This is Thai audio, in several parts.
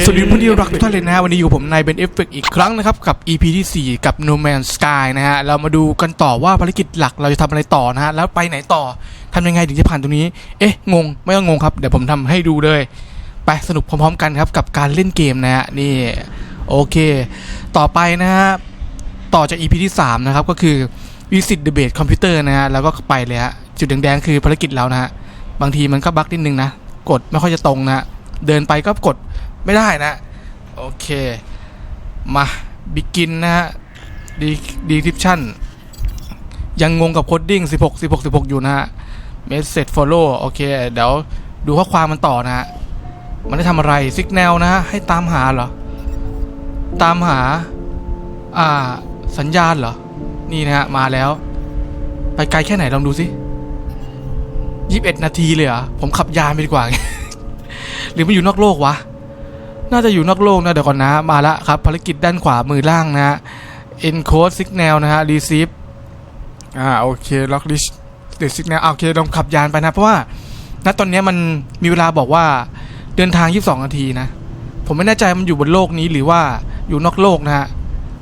สวัสดีเพื่อนที่รักทุกท่านเลยนะฮะวันนี้อยู่ผมนายเบนเอฟเฟกอีกครั้งนะครับ กับ EP ที่ 4 กับ No Man's Sky นะฮะ เรามาดูกันต่อว่าภารกิจหลักเราจะทำอะไรต่อนะฮะ แล้วไปไหนต่อทำยังไงถึงจะผ่านตรงนี้ เอ๊ะ งง ไม่ต้องงงครับ เดี๋ยวผมทำให้ดูเลย ไปสนุกพร้อมๆกันครับ กับการเล่นเกมนะฮะ นี่ โอเค ต่อไปนะฮะ ต่อจาก EP ที่ 3 นะครับ ก็คือ Visit the Base Computer นะฮะ แล้วก็ไปเลยฮะ จุดแดงๆคือภารกิจเรานะฮะ บางทีมันก็บั๊กนิดนึงนะ กดไม่ค่อยจะตรงนะฮะเดินไปก็กด ไม่ได้นะ โอเค มาบิกินนะฮะดีดีคริปชั่น ยังงงกับโคดดิ้ง 16 16 16 อยู่นะฮะเมสเซจฟอลโล่โอเค เดี๋ยวดูข้อความมันต่อนะฮะ มันได้ทำอะไรสิกแนลนะฮะ ให้ตามหาเหรอ ตามหา อ่า สัญญาณเหรอ นี่นะฮะ มาแล้ว ไปไกลแค่ไหนลองดูสิ21 นาทีเลยเหรอ ผมขับยานไปดีกว่า หรือมันอยู่นอกโลกวะ น่าจะอยู่นอกโลกนะเดี๋ยวก่อนนะมาละครับภารกิจด้านขวามือล่างนะฮะ encode signal นะฮะ receive อ่าโอเค lock list the signal อ่าโอเคลองขับยานไปนะ เพราะว่าณตอนนี้มันมีเวลาบอกว่าเดินทาง 22 นาทีนะ ผมไม่แน่ใจมันอยู่บนโลกนี้หรือว่าอยู่นอกโลกนะฮะ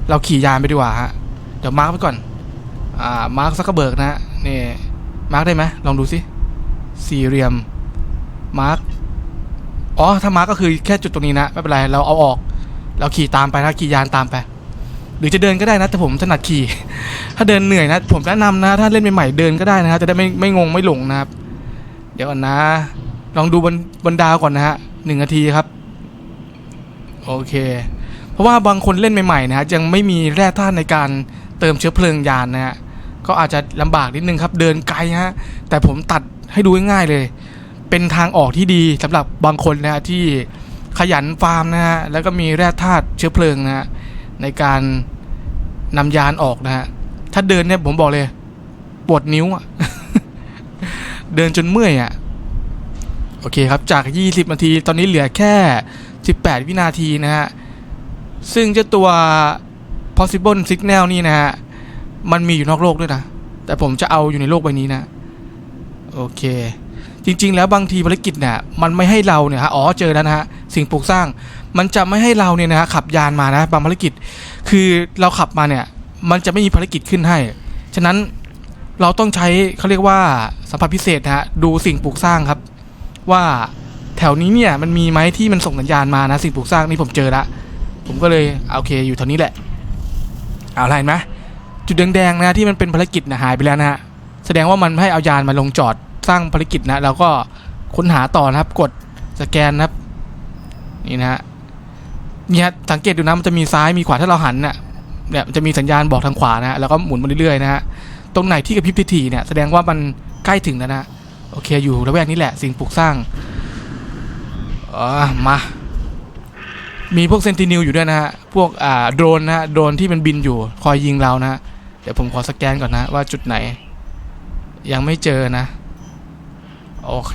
เราขี่ยานไปดีกว่าฮะ เดี๋ยวมาร์กไปก่อน อ่า มาร์กซักกระเบิกนะฮะ นี่ มาร์กได้ไหมลองดูสิสี่เหลี่ยม มาร์ก อ๋อถ้ามากก็คือแค่จุดตรงนี้นะไม่เป็นไรเราเอาออก เราขี่ตามไปนะขี่ยานตามไป หรือจะเดินก็ได้นะ แต่ผมถนัดขี่ ถ้าเดินเหนื่อยนะ ผมแนะนำนะ ถ้าเล่นใหม่ๆเดินก็ได้นะฮะจะได้ไม่ไม่งงไม่หลงนะครับ เดี๋ยวก่อนนะ ลองดูบนบนดาวก่อนนะฮะหนึ่งนาทีครับ โอเค เพราะว่าบางคนเล่นใหม่ๆนะฮะยังไม่มีแร่ธาตุในการเติมเชื้อเพลิงยานนะฮะก็อาจจะลำบากนิดนึงครับ เดินไกลฮะแต่ผมตัดให้ดูง่ายๆเลย เป็นทางออกที่ดีสำหรับบางคนนะฮะที่ขยันฟาร์มนะฮะแล้วก็มีแร่ธาตุเชื้อเพลิงนะฮะในการนำยานออกนะฮะถ้าเดินเนี่ยผมบอกเลยปวดนิ้วอะเดินจนเมื่อยอะโอเคครับจาก 20 นาทีตอนนี้เหลือแค่ 18 วินาทีนะฮะซึ่งเจ้าตัว possible signal นี่นะฮะมันมีอยู่นอกโลกด้วยนะ แต่ผมจะเอาอยู่ในโลกใบนี้นะ โอเค จริง ๆ แล้วบางทีภารกิจเนี่ยมันไม่ให้เราเนี่ยฮะอ๋อเจอแล้วนะฮะสิ่งปลูกสร้าง มันจะไม่ให้เราเนี่ยนะฮะขับยานมานะบางภารกิจ คือเราขับมาเนี่ยมันจะไม่มีภารกิจขึ้นให้ ฉะนั้นเราต้องใช้เขาเรียกว่าสัมผัสพิเศษนะฮะดูสิ่งปลูกสร้างครับ ว่าแถวนี้เนี่ยมันมีไหมที่มันส่งสัญญาณมานะสิ่งปลูกสร้างนี่ผมเจอละผมก็เลยโอเคอยู่แถวนี้แหละเอาอะไรเห็นไหมจุดแดงๆนะที่มันเป็นภารกิจนะหายไปแล้วนะฮะแสดงว่ามันให้เอายานมาลงจอด สร้างภารกิจนะแล้วก็ค้นหาต่อนะครับ กดสแกนนะครับ นี่นะฮะเนี่ยสังเกตดูนะมันจะมีซ้ายมีขวาถ้าเราหันเนี่ยเนี่ยจะมีสัญญาณบอกทางขวานะแล้วก็หมุนมาเรื่อยๆนะฮะตรงไหนที่กระพริบทีๆเนี่ยแสดงว่ามันใกล้ถึงแล้วนะโอเคอยู่ระแวกนี้แหละสิ่งปลูกสร้างอ่ามา มีพวกเซนตินิลอยู่ด้วยนะฮะพวกอ่าโดรนนะฮะโดรนที่มันบินอยู่คอยยิงเรานะเดี๋ยวผมขอสแกนก่อนนะว่าจุดไหน ยังไม่เจอนะ โอเค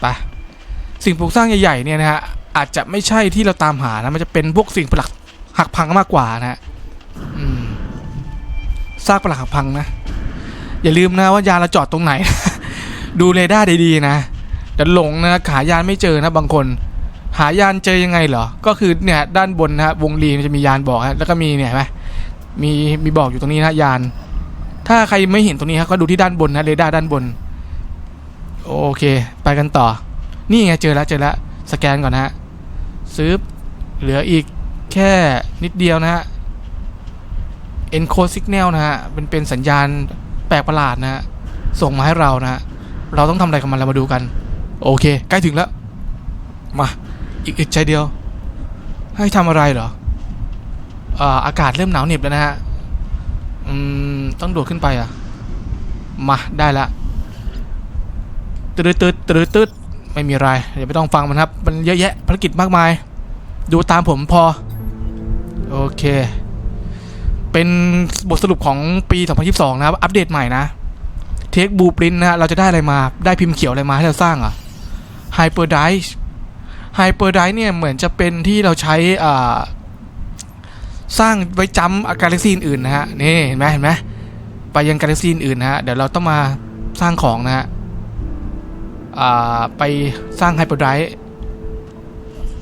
ไปสิ่งปลูกสร้างใหญ่ๆเนี่ยนะฮะอาจจะไม่ใช่ที่เราตามหานะมันจะเป็นพวกสิ่งปลักหักพังมากกว่านะฮะอืมซากปลักหักพังนะอย่าลืมนะว่ายานเราจอดตรงไหน ดูเรดาร์ดีๆนะเดี๋ยวหลงนะหายานไม่เจอนะบางคน หายานเจอยังไงเหรอ ก็คือเนี่ยด้านบนนะฮะวงรีมันจะมียานบอกฮะแล้วก็มีเนี่ยเห็นไหมมีมีบอกอยู่ตรงนี้นะยาน ถ้าใครไม่เห็นตรงนี้ครับก็ดูที่ด้านบนนะเรดาร์ด้านบน โอเค ไปกันต่อ นี่ไงเจอแล้วเจอแล้วสแกนก่อนนะฮะซื้อเหลืออีกแค่นิดเดียวนะฮะ encode signal นะฮะเป็นเป็นสัญญาณแปลกประหลาดนะฮะ ส่งมาให้เรานะฮะ เราต้องทำอะไรกับมันเรามาดูกัน โอเค ใกล้ถึงแล้ว มา อีกอีกใจเดียว ให้ทำอะไรเหรออ่าอากาศเริ่มหนาวเหน็บแล้วนะฮะ อืม ต้องโดดขึ้นไปอะ มา ได้ละ ตืดตืดตืดตืดไม่มีอะไรอย่าไม่ต้องฟังมันครับ มันเยอะแยะภารกิจมากมาย ดูตามผมพอ โอเค เป็นบทสรุปของปี 2022 นะครับ อัปเดตใหม่นะเทคบูปรินนะฮะเราจะได้อะไรมาได้พิมพ์เขียวอะไรมาให้เราสร้างอะไฮเปอร์ไดส์ไฮเปอร์ไดส์เนี่ยเหมือนจะเป็นที่เราใช้อ่าสร้างไว้จำกาแล็กซีอื่นนะฮะนี่เห็นไหมเห็นไหมไปยังกาแล็กซีอื่นนะฮะเดี๋ยวเราต้องมาสร้างของนะฮะ ไปสร้างไฮเปอร์ไดส์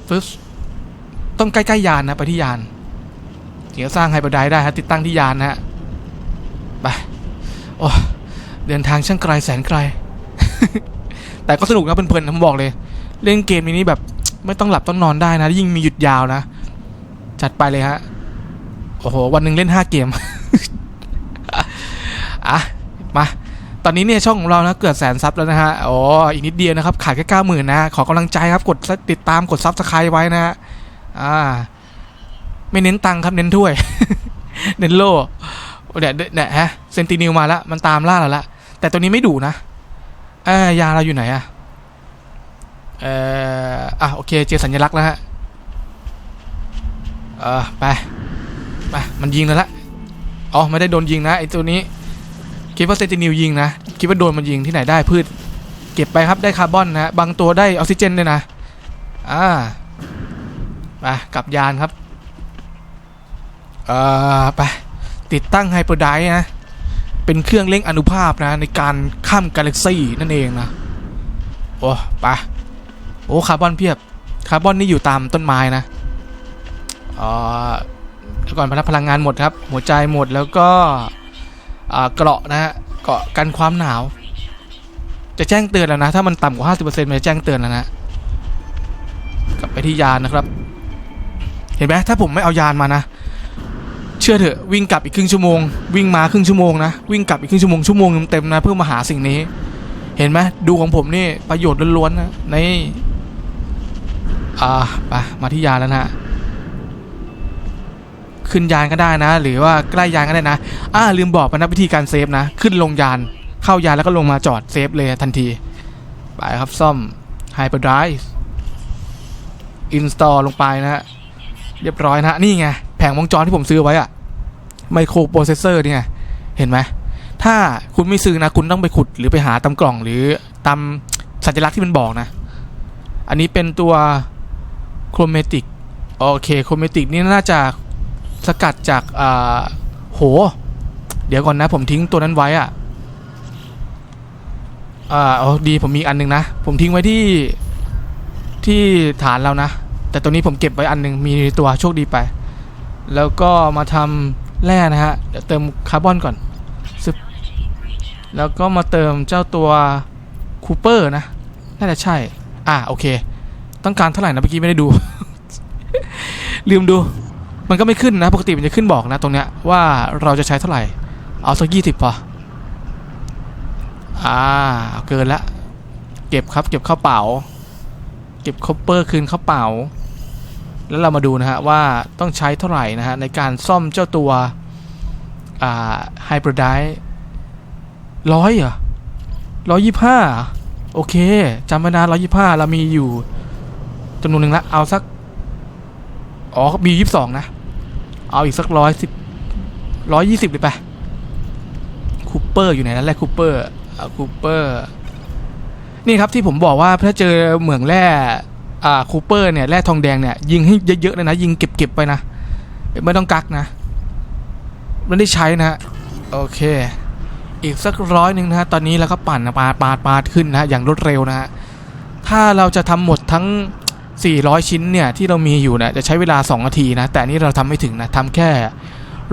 ฟึบต้องใกล้ๆยานนะ ไปที่ยานถึงจะสร้างไฮเปอร์ไดได้ฮะติดตั้งที่ยานนะฮะไปโอ้เดินทางช่างไกลแสนไกล แต่ก็สนุกนะเพลินๆนผมบอกเลย เล่นเกมนี้แบบไม่ต้องหลับต้องนอนได้นะ ยิ่งมีหยุดยาวนะ จัดไปเลยฮะ โอ้โห วันหนึ่งเล่น5เกม อะ มา ตอนนี้เนี่ยช่องของเรานะเกิดแสนซับแล้วนะฮะอ๋ออีกนิดเดียวนะครับขาดแค่เก้าหมื่นนะขอกำลังใจครับกดติดตามกดซับสไครต์ไว้นะฮะอ่าไม่เน้นตังค์ครับเน้นถ้วย เน้นโล่เดี๋ยเนี่ยฮะเซนตินิวมาแล้วมันตามล่าเราละแต่ตัวนี้ไม่ดุนะเอ่ายาเราอยู่ไหนอะเอ่ออะโอเคเจอสัญลักษณ์แล้วฮะเออไปไปมันยิงแล้วละอ๋อไม่ได้โดนยิงนะไอตัวนี้ คิดว่าเซตินิวยิงนะ คิดว่าโดนมันยิงที่ไหนได้พืช เก็บไปครับได้คาร์บอนนะบางตัวได้ออกซิเจนด้วยนะ อ่าไปกลับยานครับ เอ่อไปติดตั้งไฮเปอร์ไดนะ เป็นเครื่องเร่งอนุภาพนะ ในการข้ามกาแล็กซี่นั่นเองนะ โอ้ไปโอ้คาร์บอนเพียบคาร์บอนนี่อยู่ตามต้นไม้นะเอ่อก่อนพลังงานหมดครับ หัวใจหมดแล้วก็ เกราะนะฮะเกราะกันความหนาว จะแจ้งเตือนแล้วนะ ถ้ามันต่ำกว่า 50%มันจะแจ้งเตือนแล้วนะ กลับไปที่ยานนะครับ เห็นไหมถ้าผมไม่เอายานมานะ เชื่อเถอะวิ่งกลับอีกครึ่งชั่วโมง วิ่งมาครึ่งชั่วโมงนะวิ่งกลับอีกครึ่งชั่วโมงชั่วโมงเต็มๆนะเพื่อมาหาสิ่งนี้ เห็นไหมดูของผมนี่ประโยชน์ล้วนๆนะในอ่าไปมาที่ยานแล้วนะฮะ ขึ้นยานก็ได้นะ หรือว่าใกล้ยานก็ได้นะอ่าลืมบอกไปนะวิธีการเซฟนะ ขึ้นลงยาน เข้ายานแล้วก็ลงมาจอดเซฟเลยทันที ไปครับซ่อม Hyperdrive Install ลลงไปนะฮะเรียบร้อยนะนี่ไงแผงวงจรที่ผมซื้อไว้อะไมโครโปรเซสเซอร์นี่ไงเห็นไหมถ้าคุณไม่ซื้อนะคุณต้องไปขุดหรือไปหาตามกล่องหรือตามสัญลักษณ์ที่มันบอกนะ อันนี้เป็นตัวโครเมติกโอเคโครเมติกนี่น่าจะ สกัดจากอ่าโห เดี๋ยวก่อนนะ ผมทิ้งตัวนั้นไว้อะอ่าเอดีผมมีอันหนึงนะ ผมทิ้งไว้ที่ที่ฐานเรานะ แต่ตัวนี้ผมเก็บไว้อันหนึงมีตัวโชคดีไป แล้วก็มาทำแร่นะฮะเดี๋ยวเติมคาร์บอนก่อนแล้วก็มาเติมเจ้าตัวคูเปอร์นะ น่าจะใช่ อ่าโอเค ต้องการเท่าไหร่นะเมื่อกี้ไม่ได้ดู ลืมดู มันก็ไม่ขึ้นนะ ปกติมันจะขึ้นบอกนะตรงเนี้ยว่าเราจะใช้เท่าไหร่ เอาสักยี่สิบพอ อ่า เกินละ เก็บครับ เก็บเข้าเป๋า เก็บคอปเปอร์คืนเข้าเป๋า แล้วเรามาดูนะฮะว่าต้องใช้เท่าไหร่นะฮะในการซ่อมเจ้าตัว อ่าไฮเปอร์ไดร้อยเหรอร้อยยี่ห้าโอเคจำไว้นะร้อยยี่ห้าเรามีอยู่จำนวนหนึ่งละเอาสัก อ๋อ มียี่สิบสองนะ เอาอีกสักร้อยสิบร้อยยี่สิบเลยไปคูเปอร์อยู่ไหนนั่นแหละคูเปอร์คูเปอร์นี่ครับที่ผมบอกว่าถ้าเจอเหมืองแร่อ่าคูเปอร์เนี่ยแร่ทองแดงเนี่ยยิงให้เยอะๆเลยนะยิงเก็บๆไปนะไม่ต้องกักนะไม่ได้ใช้นะฮะโอเค อีกสักร้อยหนึ่งนะฮะตอนนี้เราก็ปั่นปาดปาดปาดขึ้นนะฮะอย่างรวดเร็วนะฮะถ้าเราจะทำหมดทั้ง 400 ชิ้นเนี่ยที่เรามีอยู่นะจะใช้เวลา 2 นาทีนะ แต่นนี้เราทำไม่ถึงนะทำแค่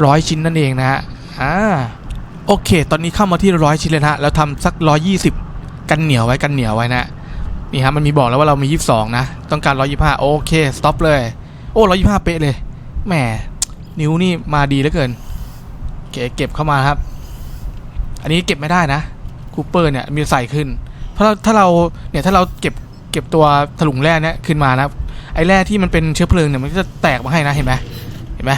ร้อยชิ้นนั่นเองนะฮะอ่าโอเค ตอนนี้เข้ามาที่ร้อยชิ้นเลยนะฮะแล้วทำสัก 120 กันเหนียวไว้กันเหนียวไว้นะนี่ฮะมันมีบอกแล้วว่าเรามี 22 นะ ต้องการ 125 โอเคสต็อปเลย โอ้ 125 เป๊ะเลยแหมนิ้วนี่มาดีเหลือเกินโอเคเก็บเข้ามาครับ อันนี้เก็บไม่ได้นะคูเปอร์เนี่ยมีใส่ขึ้น เพราะถ้าเราเนี่ยถ้าเราเก็บ เก็บตัวถลุงแร่เนี่ยขึ้นมานะไอ้แร่ที่มันเป็นเชื้อเพลิงเนี่ยมันก็จะแตกมาให้นะเห็นไหมเห็นไหม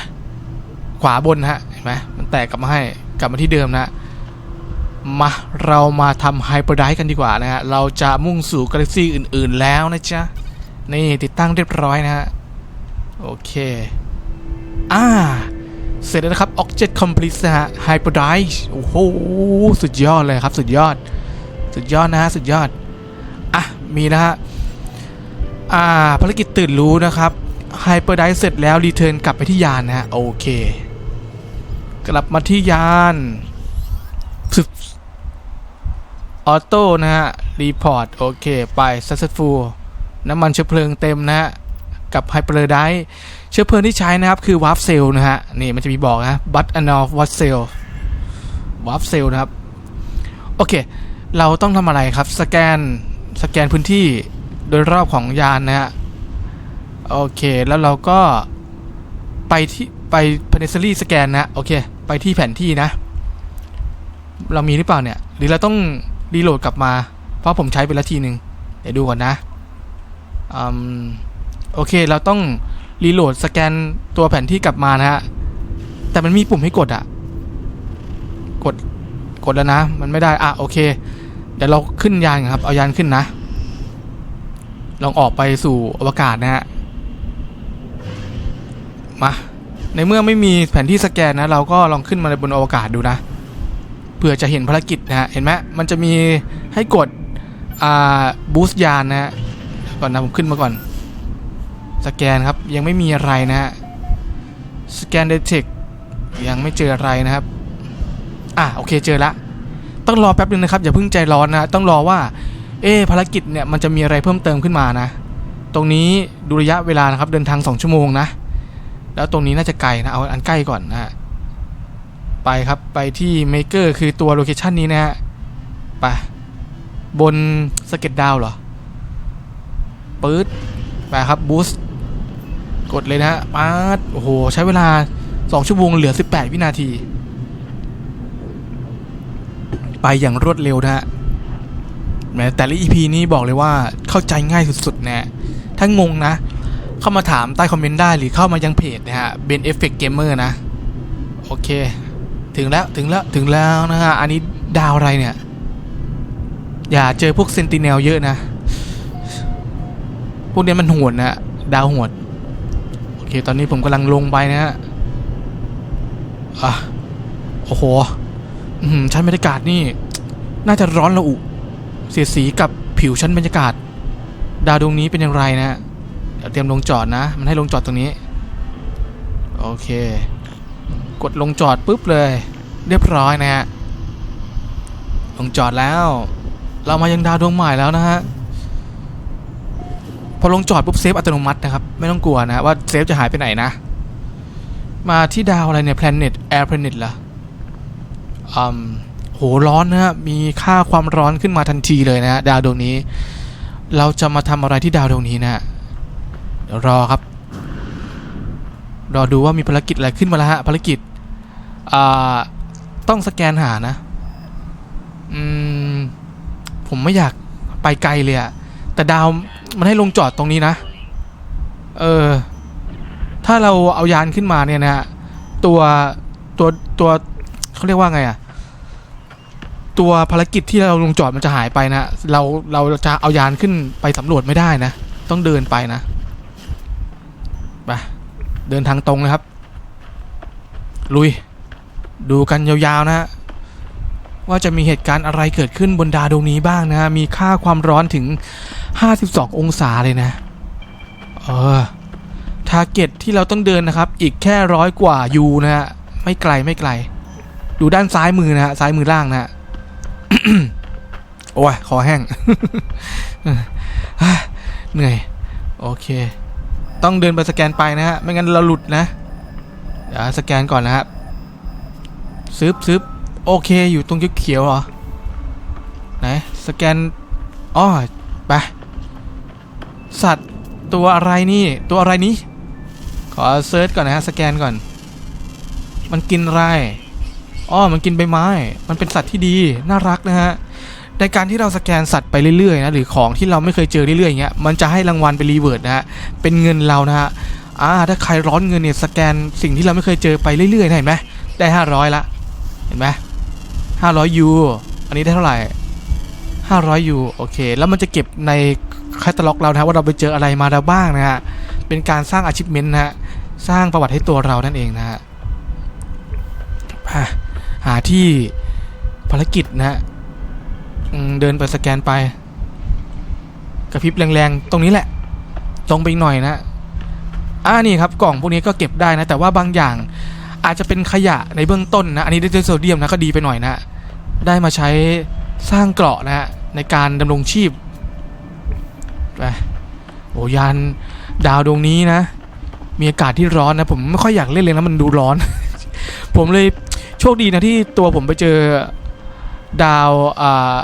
ขวาบนฮะเห็นไหมมันแตกกลับมาให้กลับมาที่เดิมนะมาเรามาทำไฮเปอร์ไดกันดีกว่านะฮะเราจะมุ่งสู่กาแล็กซี่อื่น ๆ แล้วนะจ๊ะนี่ติดตั้งเรียบร้อยนะฮะโอเคอ่าเสร็จแล้วนะครับ Object Complete นะฮะ Hyperdrive โอ้โห สุดยอดเลยครับ สุดยอด สุดยอดนะฮะ สุดยอดอะ มีนะฮะ อ่า ภารกิจตื่นรู้นะครับ Hyperdrive เสร็จแล้ว รีเทิร์นกลับไปที่ยานนะฮะ โอเค กลับมาที่ยานออโต้นะฮะ รีพอร์ต โอเค ไป successful น้ำมันเชื้อเพลิงเต็มนะฮะ กับไฮเปอร์ไดเชื้อเพลิงที่ใช้นะครับ คือวาร์ปเซลนะฮะ นี่มันจะมีบอกนะบัตอันอฟวาร์ปเซลวาร์ปเซลนะครับ โอเค เราต้องทำอะไรครับ สแกน สแกนพื้นที่โดยรอบของยานนะฮะโอเคแล้วเราก็ไปที่ไป p พ n เ c อรี่สแกนนะโอเค ไปที่แผนที่นะ เรามีหรือเปล่าเนี่ย หรือเราต้องรีโหลดกลับมา เพราะผมใช้ไปแล้วทีหนึ่งเดี๋ยวดูก่อนนะอืมโอเคเราต้องรีโหลดสแกนตัวแผนที่กลับมานะฮะแต่มันมีปุ่มให้กดอะกดกดแล้วนะ มันไม่ได้อะโอเค เดี๋ยวเราขึ้นยานกันครับ เอายานขึ้นนะ ลองออกไปสู่อวกาศนะฮะ มา ในเมื่อไม่มีแผนที่สแกนนะ เราก็ลองขึ้นมาในบนอวกาศดูนะ เพื่อจะเห็นภารกิจนะฮะ เห็นไหมมันจะมีให้กด อ่า บูสต์ยานนะฮะ ก่อนนะผมขึ้นมาก่อน สแกนครับ ยังไม่มีอะไรนะฮะ สแกนเดเทคยังไม่เจออะไรนะครับ อะโอเคเจอละ ต้องรอแป๊บนึงนะครับอย่าเพิ่งใจร้อนนะต้องรอว่า เอ๊ภารกิจเนี่ยมันจะมีอะไรเพิ่มเติมขึ้นมานะ ตรงนี้ดูระยะเวลานะครับเดินทาง 2 ชั่วโมงนะ แล้วตรงนี้น่าจะไกลนะเอาอันใกล้ก่อนนะฮะไปครับไปที่เมเกอร์คือตัวโลเคชันนี้นะฮะไปบนสเก็ตดาวเหรอปื๊ดไปครับบูสต์กดเลยนะฮะป๊าดโอ้โห ใช้เวลา 2 ชั่วโมงเหลือ 18 วินาที ไปอย่างรวดเร็วนะฮะแม้แต่ละ EP นี้บอกเลยว่าเข้าใจง่ายสุดๆนะฮะถ้างงนะ เข้ามาถามใต้คอมเมนต์ได้หรือเข้ามายังเพจนะฮะ Ben Effect Gamer นะ โอเค ถึงแล้วถึงแล้วถึงแล้วนะฮะ อันนี้ดาวอะไรเนี่ย อย่าเจอพวกเซนติเนลเยอะนะ พวกนี้มันหดนะฮะดาวโหดโอเค ตอนนี้ผมกำลังลงไปนะฮะ อะ โอ้โห ชั้นบรรยากาศนี่ น่าจะร้อนระอุ เสียดสีกับผิวชั้นบรรยากาศ ดาวดวงนี้เป็นอย่างไรนะเดี๋ยวเตรียมลงจอดนะ มันให้ลงจอดตรงนี้ โอเค กดลงจอดปุ๊บเลย เรียบร้อยนะฮะ ลงจอดแล้ว เรามายังดาวดวงใหม่แล้วนะฮะ พอลงจอดปุ๊บเซฟอัตโนมัตินะครับ ไม่ต้องกลัวนะว่าเซฟจะหายไปไหนนะ มาที่ดาวอะไรเนี่ย planet air planet เหรอ โหร้อนนะฮะมีค่าความร้อนขึ้นมาทันทีเลยนะฮะดาวดวงนี้ เราจะมาทำอะไรที่ดาวดวงนี้นะเดี๋ยวรอครับ รอดูว่ามีภารกิจอะไรขึ้นมาแล้วฮะภารกิจอ่าต้องสแกนหานะอืมผมไม่อยากไปไกลเลยอะแต่ดาวมันให้ลงจอดตรงนี้นะ เออ ถ้าเราเอายานขึ้นมาเนี่ยนะฮะตัวตัวตัว เขาเรียกว่าไงอะตัวภารกิจที่เราลงจอดมันจะหายไปนะเราเราจะเอายานขึ้นไปสำรวจไม่ได้นะ ต้องเดินไปนะไปเดินทางตรงนะครับ ลุย ดูกันยาวๆนะฮะว่าจะมีเหตุการณ์อะไรเกิดขึ้นบนดาวดวงนี้บ้างนะฮะมีค่าความร้อนถึง 52 องศาเลยนะ เออทาร์เก็ตที่เราต้องเดินนะครับ อีกแค่ร้อยกว่ายูนะฮะ ไม่ไกลไม่ไกล ดูด้านซ้ายมือนะฮะซ้ายมือล่างนะฮะโอ้ยคอแห้งเหนื่อย โอเค ต้องเดินไปสแกนไปนะฮะ ไม่งั้นเราหลุดนะเดี๋ยวสแกนก่อนนะครับซึบซึบโอเค อยู่ตรงเขียวๆเหรอ ไหน สแกนอ๋อไป สัตว์ตัวอะไรนี่ ตัวอะไรนี้ ขอเซิร์ชก่อนนะฮะ สแกนก่อน มันกินอะไร อ๋อมันกินใบไม้ มันเป็นสัตว์ที่ดีน่ารักนะฮะในการที่เราสแกนสัตว์ไปเรื่อยๆนะหรือของที่เราไม่เคยเจอเรื่อยๆอย่างเงี้ยมันจะให้รางวัลเป็นรีเวิร์ดนะฮะเป็นเงินเรานะฮะอ่าถ้าใครร้อนเงินเนี่ยสแกนสิ่งที่เราไม่เคยเจอไปเรื่อยๆเห็นไหมได้ 500 ละเห็นไหม500ยูอันนี้ได้เท่าไหร่500ยูโอเค แล้วมันจะเก็บในแคตตาล็อกเรานะฮะว่าเราไปเจออะไรมาแล้วบ้างนะฮะเป็นการสร้าง achievement นะฮะสร้างประวัติให้ตัวเรานั่นเองนะฮะอะ หาที่ภารกิจนะฮะเดินไปสแกนไป กระพริบแรงๆ ตรงนี้แหละ ตรงไปหน่อยนะอ่านี่ครับกล่องพวกนี้ก็เก็บได้นะ แต่ว่าบางอย่างอาจจะเป็นขยะในเบื้องต้นนะ อันนี้ได้โซเดียมนะก็ดีไปหน่อยนะได้มาใช้สร้างเกราะนะฮะในการดำรงชีพไปโอ้ยานดาวดวงนี้นะ มีอากาศที่ร้อนนะ ผมไม่ค่อยอยากเล่นเลยนะมันดูร้อน ผมเลย โชคดีนะที่ตัวผมไปเจอดาวอ่า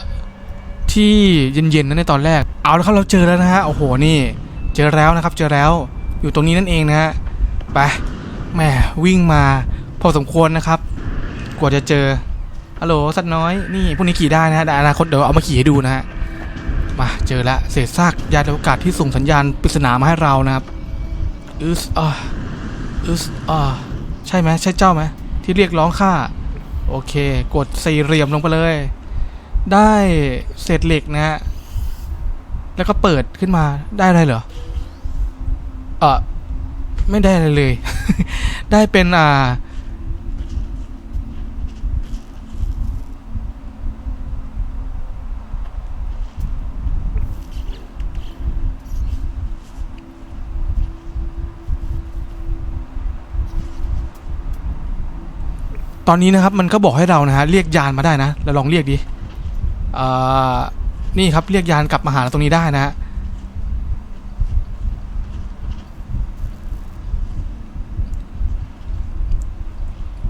ที่เย็นๆนะในตอนแรก เอาแล้วครับเราเจอแล้วนะฮะ โอ้โห นี่ เจอแล้วนะครับ เจอแล้ว อยู่ตรงนี้นั่นเองนะฮะ ไป แหม วิ่งมา พอสมควรนะครับ กว่าจะเจอ ฮัลโหล สัตว์น้อย นี่พวกนี้ขี่ได้นะฮะแต่อนาคตเดี๋ยวเอามาขี่ให้ดูนะฮะ มา เจอแล้วเศษซากยานอวกาศที่ส่งสัญญาณปริศนามาให้เรานะครับอึสอ่าอึสอ่าใช่ไหมใช่เจ้าไหม ที่เรียกร้องค่า โอเค กดสี่เหลี่ยมลงไปเลย ได้เศษเหล็กนะฮะ แล้วก็เปิดขึ้นมาได้อะไรเหรอ เออไม่ได้อะไรเลย ได้เป็นอ่า ตอนนี้นะครับมันก็บอกให้เรานะฮะเรียกยานมาได้นะเราลองเรียกดินี่ครับเรียกยานกลับมาหาเราตรงนี้ได้นะฮะ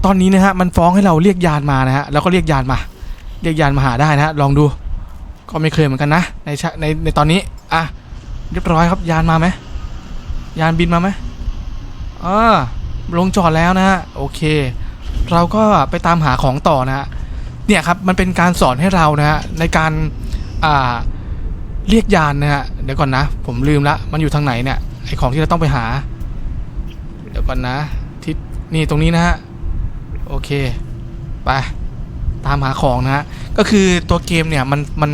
ตอนนี้นะฮะมันฟ้องให้เราเรียกยานมานะฮะแล้วก็เรียกยานมา เรียกยานมาหาได้นะฮะลองดูก็ไม่เคยเหมือนกันนะในในในตอนนี้อะเรียบร้อยครับยานมาไหมยานบินมาไหมอ่าลงจอดแล้วนะฮะโอเค เราก็ไปตามหาของต่อนะฮะเนี่ยครับมันเป็นการสอนให้เรานะฮะในการอ่าเรียกยานนะฮะเดี๋ยวก่อนนะ ผมลืมละมันอยู่ทางไหนเนี่ยไอของที่เราต้องไปหา เดี๋ยวก่อนนะทิศนี่ตรงนี้นะฮะโอเคไปตามหาของนะฮะก็คือตัวเกมเนี่ยมันมัน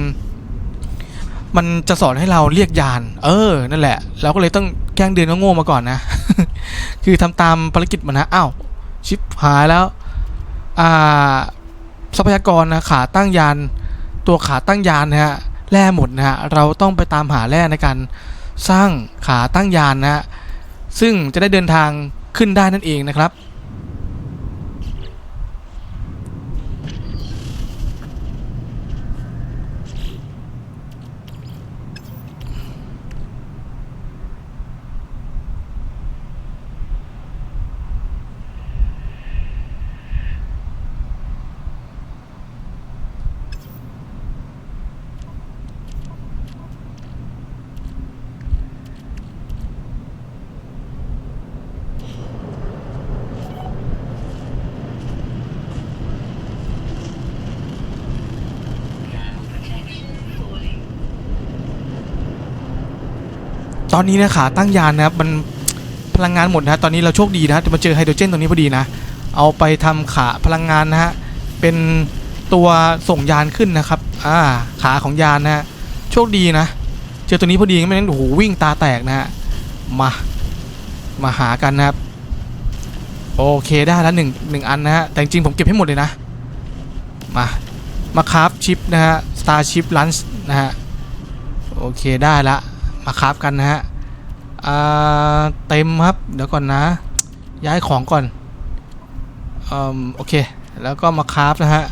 มันจะสอนให้เราเรียกยาน เออ นั่นแหละ เราก็เลยต้องแกล้งเดินโง่มาก่อนนะ คือทำตามภารกิจมันนะอ้าวชิปหายแล้ว ทรัพยากรนะขาตั้งยานตัวขาตั้งยานนะฮะแร่หมดนะฮะเราต้องไปตามหาแร่ในการสร้างขาตั้งยานนะฮะซึ่งจะได้เดินทางขึ้นได้นั่นเองนะครับ ตอนนี้นะขาตั้งยานนะครับมันพลังงานหมดนะตอนนี้เราโชคดีนะมาเจอไฮโดรเจนตรงนี้พอดีนะ เอาไปทำขาพลังงานนะฮะเป็นตัวส่งยานขึ้นนะครับอ่าขาของยานนะฮะโชคดีนะ เจอตัวนี้พอดีไม่งั้นโอ้โหวิ่งตาแตกนะฮะมามาหากันนะครับโอเคได้แล้วหนึ่งหนึ่งอันนะฮะแต่จริงผมเก็บให้หมดเลยนะ มามาคราฟชิปนะฮะสตาร์ชิปลันช์นะฮะโอเคได้ละ มาคราฟกันนะฮะเต็มครับ เดี๋ยวก่อนนะ ย้ายของก่อนอโอเค แล้วก็มาคราฟนะฮะ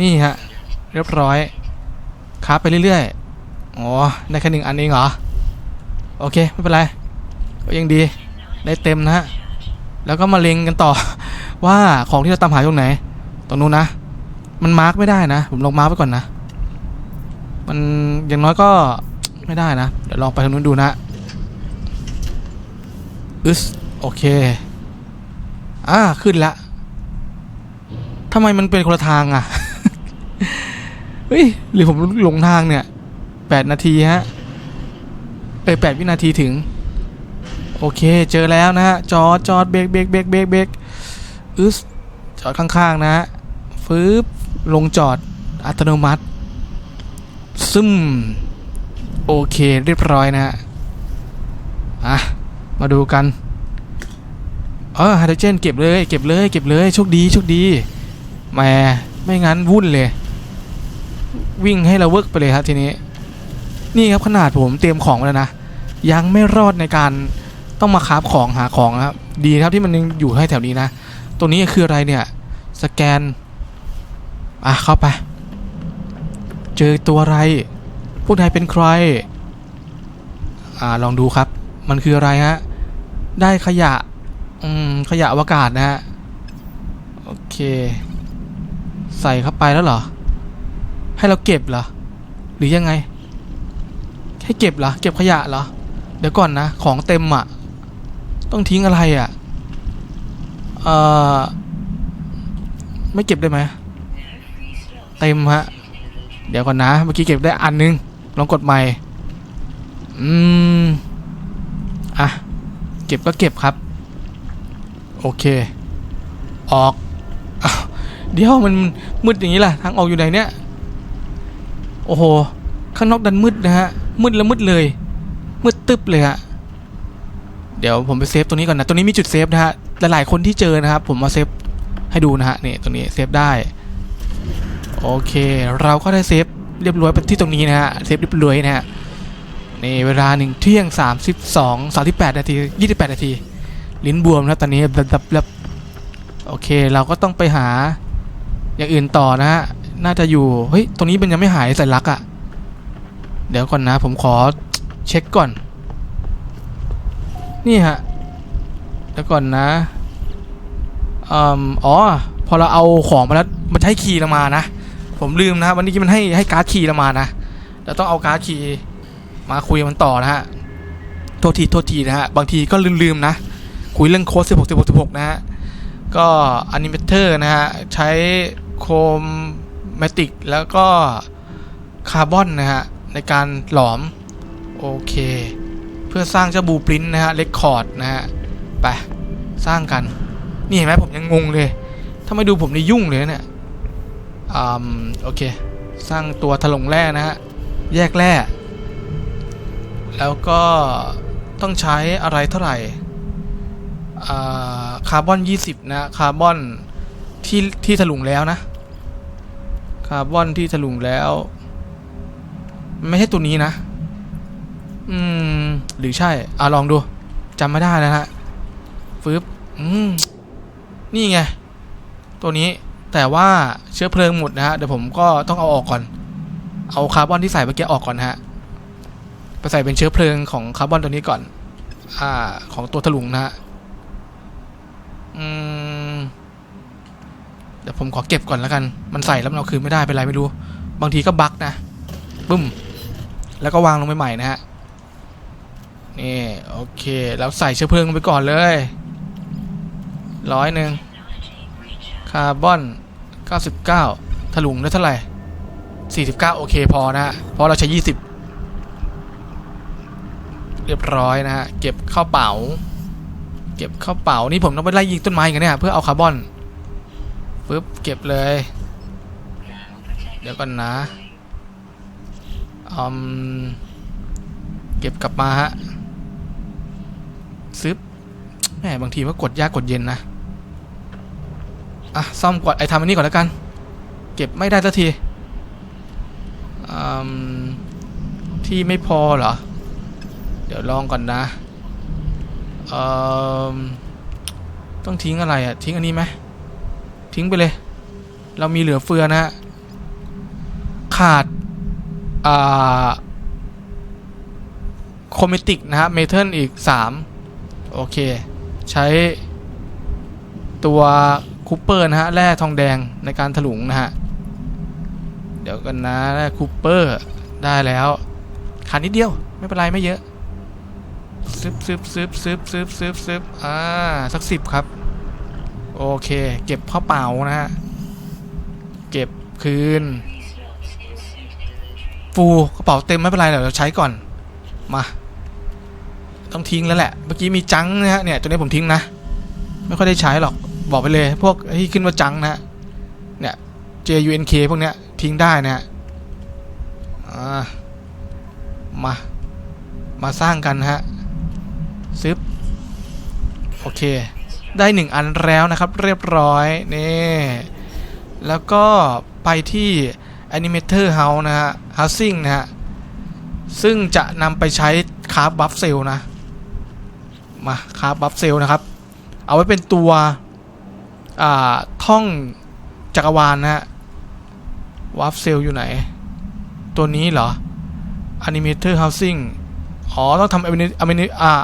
นี่ฮะ เรียบร้อย คราฟไปเรื่อยๆ อ๋อ ได้แค่หนึ่งอันเองเหรอ โอเค ไม่เป็นไร ก็ยังดี ได้เต็มนะฮะ แล้วก็มาเล็งกันต่อ ว่าของที่เราตามหาตรงไหน ตรงนู้นนะ มันมาร์กไม่ได้นะ ผมลงมาร์กไว้ก่อนนะ มันอย่างน้อยก็ ไม่ได้นะ เดี๋ยวลองไปทางนู้นดูนะอึสโอเค อ่า ขึ้นละทำไมมันเป็นคนละทางอะ เฮ้ย หรือผมหลงทางเนี่ยแปดนาทีฮะเอ้ยแปดวินาทีถึง โอเค เจอแล้วนะฮะ จอดจอดเบรกเบรกเบรกเบรกเบรกอึสจอดข้างๆนะฮะฟืบลงจอดอัตโนมัติ ซึม โอเคเรียบร้อยนะฮะอะมาดูกันเออไฮโดรเจนเก็บเลยเก็บเลยเก็บเลยโชคดีโชคดีแหมไม่งั้นวุ่นเลย วิ่งให้เราเวิร์กไปเลยครับทีนี้ นี่ครับขนาดผมเตรียมของมาแล้วนะ ยังไม่รอดในการต้องมาคาฟของหาของนะครับ ดีครับที่มันยังอยู่ให้แถวนี้นะ ตัวนี้คืออะไรเนี่ย สแกน อะเข้าไป เจอตัวอะไร วกนายเป็นใคร อ่า ลองดูครับ มันคืออะไรฮะ ได้ขยะ อืม ขยะอวกาศนะฮะ โอเค ใส่เข้าไปแล้วเหรอ ให้เราเก็บเหรอ หรือยังไงให้เก็บเหรอ เก็บขยะเหรอ เดี๋ยวก่อนนะ ของเต็มอะ ต้องทิ้งอะไรอะ เอ่อ ไม่เก็บได้ไหม เต็มฮะ เดี๋ยวก่อนนะ เมื่อกี้เก็บได้อันนึง ลองกดใหม่ อืม อะ เก็บก็เก็บครับ โอเค ออกอเดี๋ยวมันมืดอย่างนี้ล่ะ ทางออกอยู่ไหนเนี่ย โอ้โห ข้างนอกดันมืดนะฮะ มืดแล้วมืดเลย มืดตึ๊บเลยฮะ เดี๋ยวผมไปเซฟตรงนี้ก่อนนะ ตรงนี้มีจุดเซฟนะฮะ หลายๆคนที่เจอนะครับ ผมมาเซฟให้ดูนะฮะ นี่ตรงนี้เซฟได้ โอเค เราก็ได้เซฟ เรียบร้อยไปที่ตรงนี้นะฮะเซฟเรียบร้อยนะฮะนี่เวลาหนึ่งเที่ยง 32 38 นาที 28 นาที ลิ้นบวมแล้วตอนนี้แบบแบบแบบโอเคเราก็ต้องไปหาอย่างอื่นต่อนะฮะน่าจะอยู่ เฮ้ย ตรงนี้มันยังไม่หายสัญลักษณ์อะ่ะ เดี๋ยวก่อนนะ ผมขอเช็คก่อน นี่ฮะเดี๋ยวก่อนนะอ๋อ พอเราเอาของมาแล้วมันให้คีย์เรามานะ ผมลืมนะวันนี้มันให้ให้การ์ดคีย์เรามานะเราต้องเอาการ์ดคีย์มาคุยมันต่อนะฮะโทษทีโทษทีนะฮะบางทีก็ลืมๆนะคุยเรื่องโค้ด16 16 16นะฮะก็อนิเมเตอร์นะฮะใช้โคมแมติกแล้วก็คาร์บอนนะฮะในการหลอม โอเค เพื่อสร้างเจ้าบูปรินนะฮะเรคคอร์ดนะฮะไปสร้างกัน นี่เห็นไหมผมยังงงเลย ถ้าไม่ดูผมนี่ยุ่งเลยนะเนี่ย อืมโอเค สร้างตัวถลงแร่นะฮะ แยกแร่ แล้วก็ต้องใช้อะไรเท่าไหร่าคาร์บอน 20 นะ คาร์บอนที่ที่ถลุงแล้วนะ คาร์บอนที่ถลุงแล้ว ไม่ใช่ตัวนี้นะ อืม หรือใช่ อะ ลองดูจำไม่ได้นะฮะฟึบอืม นี่ไง ตัวนี้ แต่ว่าเชื้อเพลิงหมดนะฮะเดี๋ยวผมก็ต้องเอาออกก่อน เอาคาร์บอนที่ใส่เมื่อกี้ออกก่อนฮะไปใส่เป็นเชื้อเพลิงของคาร์บอนตัวนี้ก่อน อ่า ของตัวถลุงนะฮะอืมเดี๋ยวผมขอเก็บก่อนแล้วกัน มันใส่แล้วมันเอาคืนไม่ได้เป็นไรไม่รู้ บางทีก็บั๊กนะบึ้ม แล้วก็วางลงไปใหม่นะฮะ นี่โอเค แล้วใส่เชื้อเพลิงไปก่อนเลย ร้อยหนึ่งคาร์บอน 99ถลุงได้เท่าไหร่ 49 โอเคพอนะฮะเพราะเราใช้ 20 เรียบร้อยนะฮะ เก็บเข้าเป๋า เก็บเข้าเป๋า นี่ผมต้องไปไล่ยิงต้นไม้กันเนี่ย เพื่อเอาคาร์บอนปึ๊บ เก็บเลย เดี๋ยวก่อนนะอืมเก็บกลับมาฮะซึบแหมบางทีว่ากดยากกดเย็นนะ อะซ่อมก่อนไอ้ทำอันนี้ก่อนแล้วกัน เก็บไม่ได้สักทีที่ไม่พอเหรอ เดี๋ยวลองก่อนนะต้องทิ้งอะไรอะทิ้งอันนี้ไหมทิ้งไปเลย เรามีเหลือเฟือนะฮะขาดอ่าโคเมติกนะฮะเมทัลอีก 3 โอเค ใช้ตัว คูเปอร์นะฮะแร่ทองแดงในการถลุงนะฮะ เดี๋ยวกันนะแร่คูเปอร์ได้แล้วขาดนิดเดียวไม่เป็นไรไม่เยอะซึบซึบซึบซึบซึบซึบซึบอ่าสักสิบครับ โอเค เก็บข้าเป๋านะฮะ เก็บคืน ฟูกระเป๋าเต็มไม่เป็นไรเดี๋ยวเราใช้ก่อน มา ต้องทิ้งแล้วแหละ เมื่อกี้มีจังนะฮะเนี่ยตัวนี้ผมทิ้งนะ ไม่ค่อยได้ใช้หรอก บอกไปเลยพวกที่ขึ้นว่าจังนะเนี่ย JUNK พวกเนี้ยทิ้งได้นะมา มาสร้างกันฮะซึบโอเค ได้หนึ่งอันแล้วนะครับ เรียบร้อยนี่แล้วก็ไปที่ Animator House นะฮะ Housing นะฮะ ซึ่งจะนำไปใช้คาร์บบัฟเซลนะ มาคาร์บบัฟเซลนะครับ เอาไว้เป็นตัว ท่องจักรวาลนะฮะวัฟเซลอยู่ไหน ตัวนี้เหรอ Animator Housing อ๋อ ต้องทำอ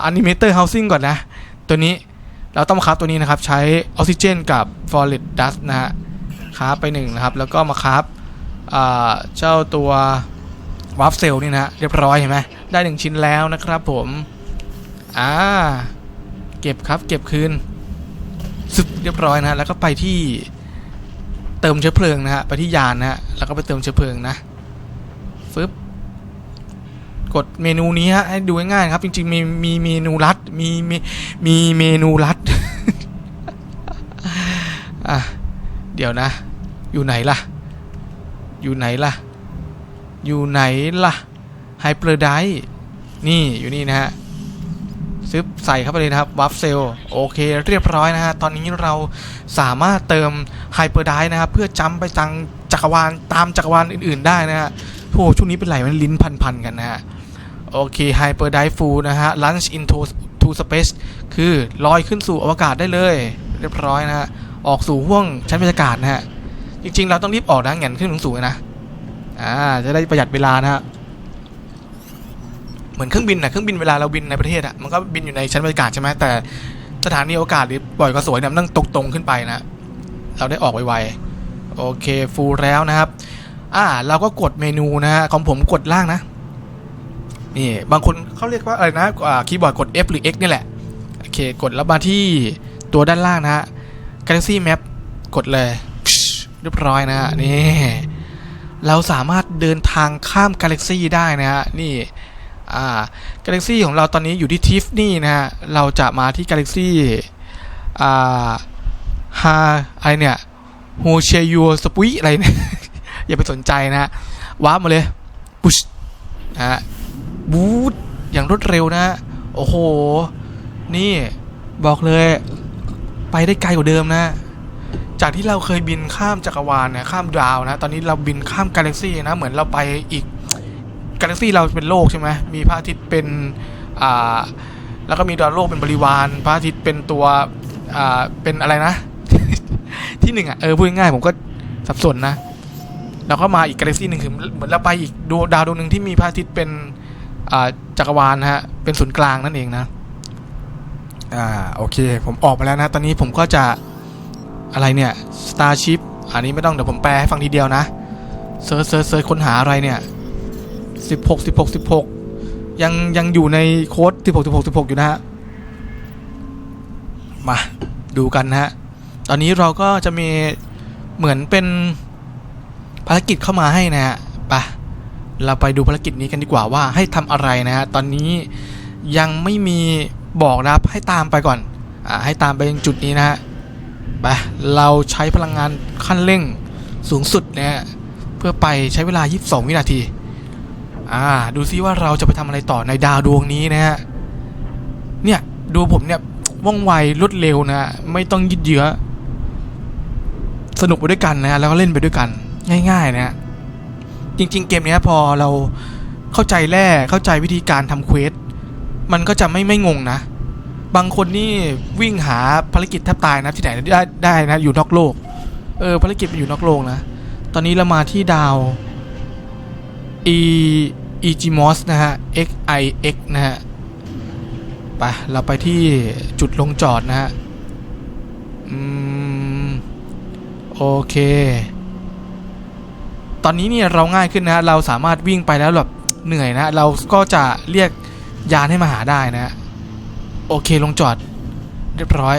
านิเมเตอร์เฮาสิ่งก่อนนะ ตัวนี้เราต้องมาคราฟตัวนี้นะครับ ใช้ออกซิเจนกับฟอร์เรตดัสนะฮะคราฟไปหนึ่งนะครับ แล้วก็มาคราฟเจ้าตัววาร์ฟเซลนี่นะเรียบร้อยเห็นไหมได้หนึ่งชิ้นแล้วนะครับผม อ่า เก็บครับเก็บคืน สึบเรียบร้อยนะแล้วก็ไปที่เติมเชื้อเพลิงนะฮะไปที่ยานนะฮะแล้วก็ไปเติมเชื้อเพลิงนะฟึบกดเมนูนี้ฮะให้ดูง่ายๆครับ จริงๆมีมีเมนูลัดมีมีมีเมนูลัดอะเดี๋ยวนะ อยู่ไหนล่ะ อยู่ไหนล่ะ อยู่ไหนล่ะไฮเปอร์ไดนี่อยู่นี่นะฮะ ซึบใส่เข้าไปเลยนะครับวัฟเซลโอเคเรียบร้อยนะฮะ ตอนนี้เราสามารถเติมไฮเปอร์ไดนะครับ เพื่อจำไปจังจักรวาลตามจักรวาลอื่นๆได้นะฮะโอ้โหช่วงนี้เป็นไหลมันลิ้นพันๆกันนะฮะ โอเคไฮเปอร์ไดฟูลนะฮะ launch into to space คือลอยขึ้นสู่อวกาศได้เลย เรียบร้อยนะฮะ ออกสู่ห้วงชั้นบรรยากาศนะฮะ จริงๆ เราต้องรีบออกนะแหงนขึ้นสูงๆนะอ่าจะได้ประหยัดเวลานะฮะ เหมือนเครื่องบินนะเครื่องบินเวลาเราบินในประเทศอะมันก็บินอยู่ในชั้นบรรยากาศใช่ไหมแต่สถานีอวกาศหรือปล่อยกระสวยเนี่ยมันต้องตรงตรงขึ้นไปนะเราได้ออกไวๆโอเคฟูลแล้วนะครับ อ่า เราก็กดเมนูนะฮะของผมกดล่างนะ นี่บางคนเขาเรียกว่าอะไรนะอ่าคีย์บอร์ดกด F หรือ X นี่แหละโอเคกดแล้วมาที่ตัวด้านล่างนะฮะ Galaxy Map กดเลยเรียบร้อยนะฮะนี่เราสามารถเดินทางข้ามกาแล็กซี่ได้นะฮะนี่ กาแล็กซี่ของเราตอนนี้อยู่ที่ทิฟนี่นะฮะ เราจะมาที่กาแล็กซี่อ่าฮาอะไรเนี่ยโฮเชยูสปุยอะไรเนี่ย อย่าไปสนใจนะฮะว้าร์ปมาเลยปุ๊ชนะฮะบูทอย่างรวดเร็วนะฮะ โอ้โห นี่บอกเลยไปได้ไกลกว่าเดิมนะ จากที่เราเคยบินข้ามจักรวาลเนี่ยข้ามดาวนะ ตอนนี้เราบินข้ามกาแล็กซี่นะ เหมือนเราไปอีก กาแล็กซี่เราเป็นโลกใช่ไหมมีพระอาทิตย์เป็นอ่าแล้วก็มีดาวโลกเป็นบริวาร พระอาทิตย์เป็นตัวอ่าเป็นอะไรนะ ที่หนึ่งอะเออพูดง่ายๆผมก็สับสนนะแล้วก็มาอีกกาแล็กซี่หนึ่งคือเหมือนเราไปอีกดวงดาวดวงหนึ่งที่มีพระอาทิตย์เป็นอ่าจักรวาลนะฮะเป็นศูนย์กลางนั่นเองนะอ่าโอเค ผมออกมาแล้วนะ ตอนนี้ผมก็จะอะไรเนี่ย Starship อันนี้ไม่ต้องเดี๋ยวผมแปลให้ฟังทีเดียวนะเซิร์ชเซิร์ชเซิร์ชค้นหาอะไรเนี่ย สิบหกสิบหกสิบหกยังยังอยู่ในโค้ดสิบหกสิบหกสิบหกอยู่นะฮะ มาดูกันนะฮะ ตอนนี้เราก็จะมีเหมือนเป็นภารกิจเข้ามาให้นะฮะไปเราไปดูภารกิจนี้กันดีกว่าว่าให้ทำอะไรนะฮะ ตอนนี้ยังไม่มีบอกนะครับให้ตามไปก่อน อ่าให้ตามไปยังจุดนี้นะฮะไปเราใช้พลังงานขั้นเร่งสูงสุดนะฮะ เพื่อไปใช้เวลา 22 วินาที อ่า ดูซิว่าเราจะไปทำอะไรต่อในดาวดวงนี้นะฮะ เนี่ยดูผมเนี่ยว่องไวรวดเร็วนะฮะไม่ต้องยืดเยื้อ สนุกไปด้วยกันนะฮะแล้วก็เล่นไปด้วยกัน ง่ายๆนะฮะจริง ๆ เกมเนี้ยพอเราเข้าใจแร่เข้าใจวิธีการทำเควส มันก็จะไม่ไม่งงนะ บางคนนี่วิ่งหาภารกิจแทบตายนะที่ไหนได้ได้นะ อยู่นอกโลก เออภารกิจมันอยู่นอกโลกนะ ตอนนี้เรามาที่ดาว e e g m o s นะฮะ x i x นะฮะไปเราไปที่จุดลงจอดนะฮะ อืม โอเค ตอนนี้เนี่ยเราง่ายขึ้นนะฮะ เราสามารถวิ่งไปแล้วแบบเหนื่อยนะ เราก็จะเรียกยานให้มาหาได้นะฮะ โอเคลงจอด เรียบร้อย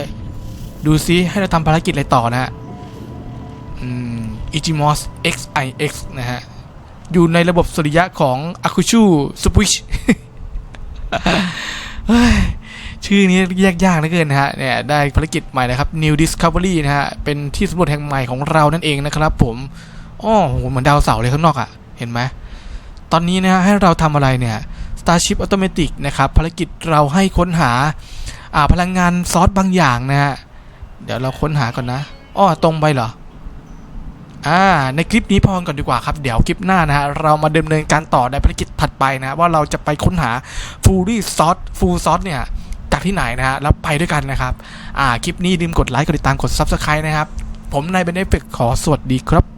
ดูซิให้เราทำภารกิจอะไรต่อนะฮะ อืม Igimos XIX นะฮะ อยู่ในระบบสุริยะของ Akushu Switch เฮ้ยชื่อนี้แยกยากเหลือเกินนะฮะเนี่ยได้ภารกิจใหม่นะครับ New Discovery นะฮะ เป็นที่สำรวจแห่งใหม่ของเรานั่นเองนะครับผมอ้อโหเหมือนดาวเสาร์เลยข้างนอกอะ่ะ เห็นไหมตอนนี้นะฮะให้เราทำอะไรเนี่ย Starship Automatic นะครับภารกิจเราให้ค้นหาอ่าพลังงานซอสบางอย่างนะฮะ เดี๋ยวเราค้นหาก่อนนะ อ้อ ตรงไปเหรอ อ่าในคลิปนี้พอก่อนดีกว่าครับ เดี๋ยวคลิปหน้านะฮะเรามาดำเนินการต่อในภารกิจถัดไปนะว่าเราจะไปค้นหาฟูรี่ซอสฟูซอสเนี่ยจากที่ไหนนะฮะแล้วไปด้วยกันนะครับอ่าคลิปนี้ลืมกดไลค์กดติดตามกด Subscribe นะครับ ผมนายเบนเอฟเฟกขอสวัสดีครับ